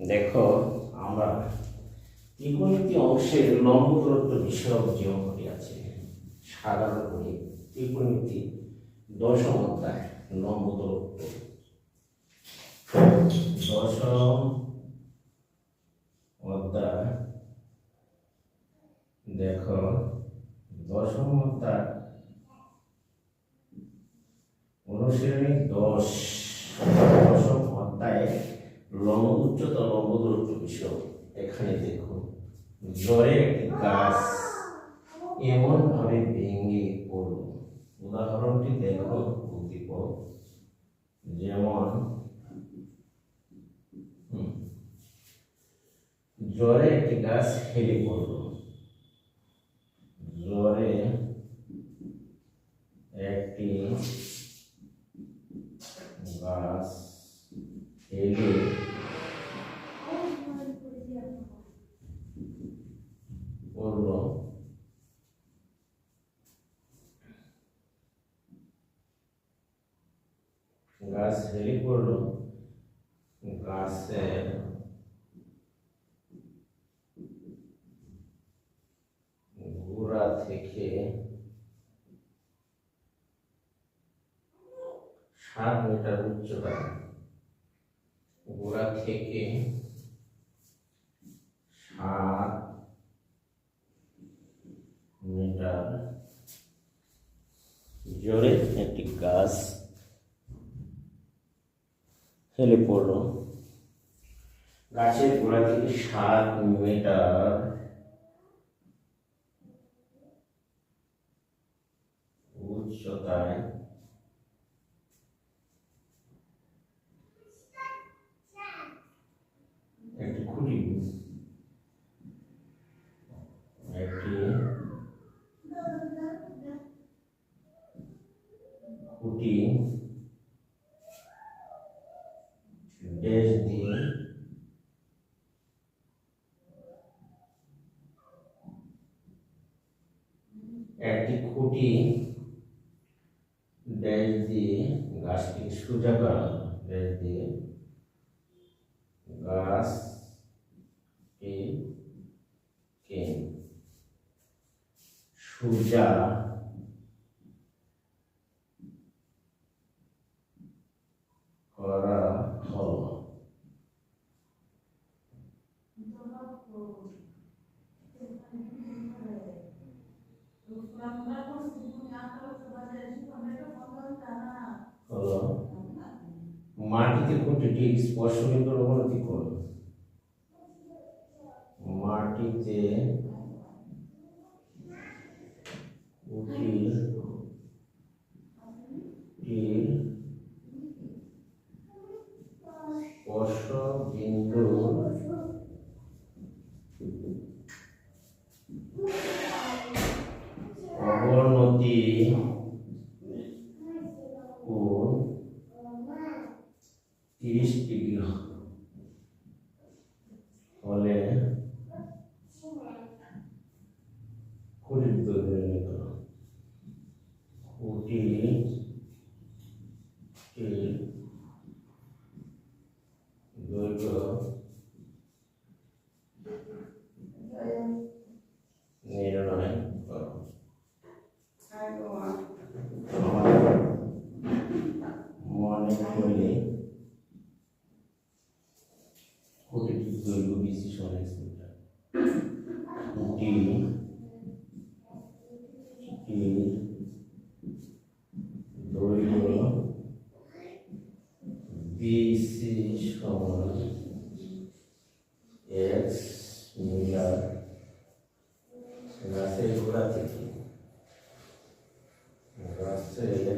দেখো, আমরা ত্রিকোণমিতি অংশের লম্ব দূরত্ব বিষয়ক যে অঙ্কটি আছে সাধারণ করে ত্রিকোণমিতি দশম অধ্যায় লম্ব দূরত্ব দশম অধ্যায় দেখো দশম অধ্যায় অনুশীলনী দশ দশম অধ্যায়ে লম্ব উচ্চতা লম্ব দূরত্ব বিষয়। এখানে দেখো জ্বরে একটি গাছ এমন ভাবে ভেঙে পড়ল। উদাহরণটি দেখো উদ্দীপক। যেমন জ্বরে একটি গাছ হেলে পড়ল। জ্বরে একটি গাছ হেলে হেলে পড়ল গাছের গোড়া থেকে সাত মিটার উচ্চতা গোড়া থেকে সাত মিটার জোরে একটি গাছ হেলে পড়ল গাছের গোড়া থেকে সাত মিটার উচ্চতায় একটি খুঁটি একটি খুঁটি ড্যাশ দিয়ে একটি খুঁটি ড্যাশ দিয়ে গাছটি সোজা করা ড্যাশ দিয়ে গাছ কে সোজা করা হলো মাটিতে খুঁটিটি স্পর্শ বিন্দুর অবনতি করল মাটিতে খুঁটির টির স্পর্শ বিন্দু অবনতি কোণ তিরিশ ডিগ্রি হলে খুঁটির দৈর্ঘ্য নির্ণয় করো খুঁটি দৈর্ঘ্য নির্ণয় করো আমার মনে করি খুঁটিটির দৈর্ঘ্য বিশি সমান মিটার খুঁটি টির দৈর্ঘ্য বিসি সমান এক্স মিটার গাছের গোড়া থেকে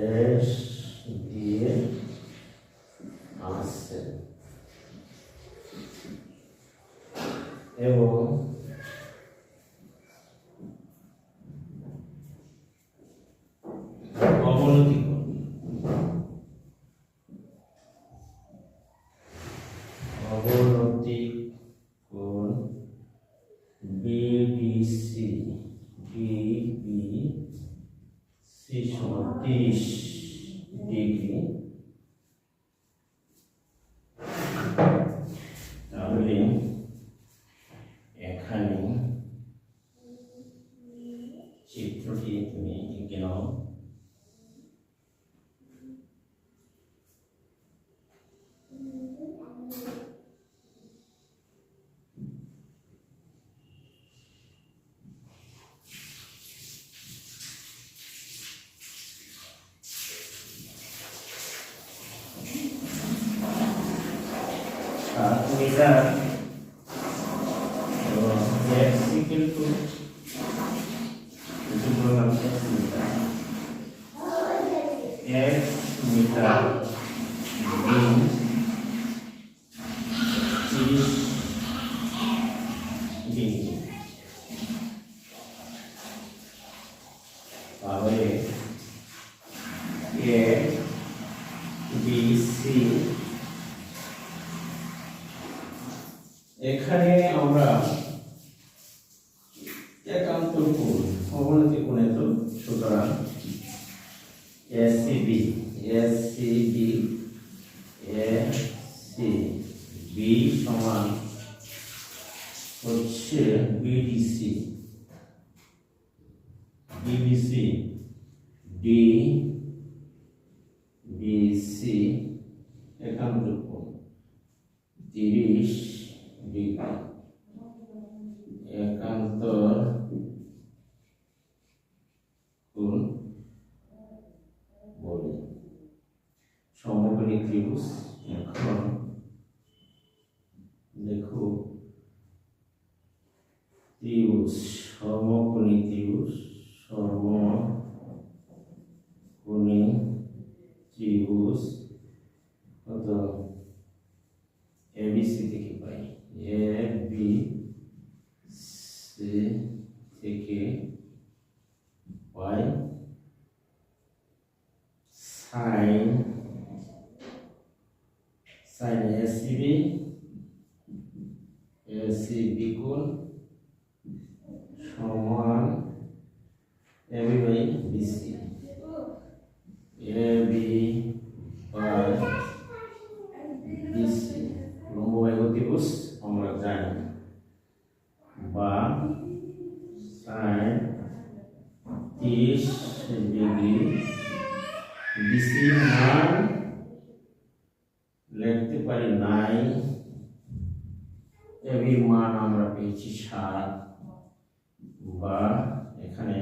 ড্যাশ চিত্রটি তুমি এঁকে নাও সাত মিটার এবং meter din tiris din তাহলে a b c এখানে আমরা সমান হচ্ছে বিডিসি বিবিসি ডি বিসি একান্ত কোণ তিরিশ ডিগ্রি। একান্তর কোণ বলি। সমকোণী ত্রিভুজ এখন দেখো ত্রিভুজ সমকোণী ত্রিভুজ সমকোণী ত্রিভুজ কত এবিসি থেকে পাই। এ বি সি থেকে পাই সাইন সাইন এসিবি এসিবি কোণ সমান AB by BC AB by BC লম্ব বাই অতিভুজ আমরা জানি। বা, সাইন, তিরিশ ডিগ্রি বিসি মান লিখতে পারি নাই এবি মান আমরা পেয়েছি সাত। বা এখানে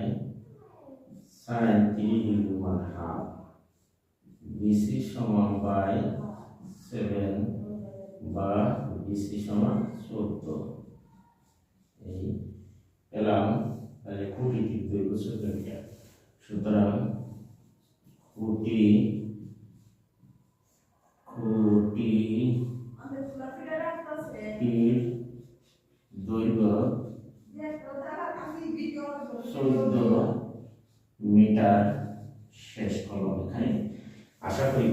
সাইন তিরিশ ডিগ্রি ওয়ান হাফ বিসি সমান বাই সেভেন বা বিসি সমান চোদ্দ। এই পেলাম, তাহলে কোটি দৈর্ঘ্য সুতরাং কোটি কোটি টির দৈর্ঘ্য চোদ্দ মিটার শেষ কলম এখানে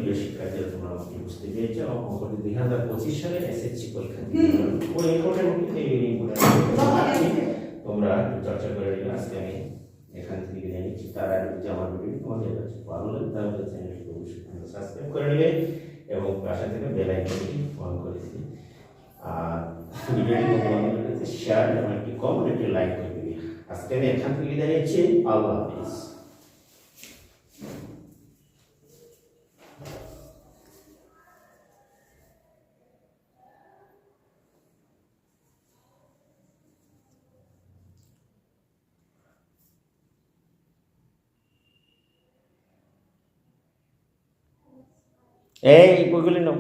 প্রিয় শিক্ষার্থীরা তোমরা আমাকে বুঝতে পেরেছ অঙ্কটি দুই হাজার পঁচিশ সালে এসএসসি পরীক্ষা ওই ইম্পর্টেন্ট তোমরা চর্চা করে নিবে আজকে আমি এখান থেকে বিদায় নিচ্ছি। তার আগে যদি আমার ভিডিও তোমাদের কাছে ভালো লাগে তাহলে চ্যানেলটি অবশ্যই সাবস্ক্রাইব করে নেবে এবং পাশে থেকে বেল আইকনটি অন করে দিবে। আর ভিডিওটি তোমাদের শেয়ার এবং একটি কমেন্ট একটি লাইক করে দিবে। আজকে আমি এখান থেকে বিদায় নিচ্ছি। আল্লাহ হাফিজ। এই বইগুলি নাও।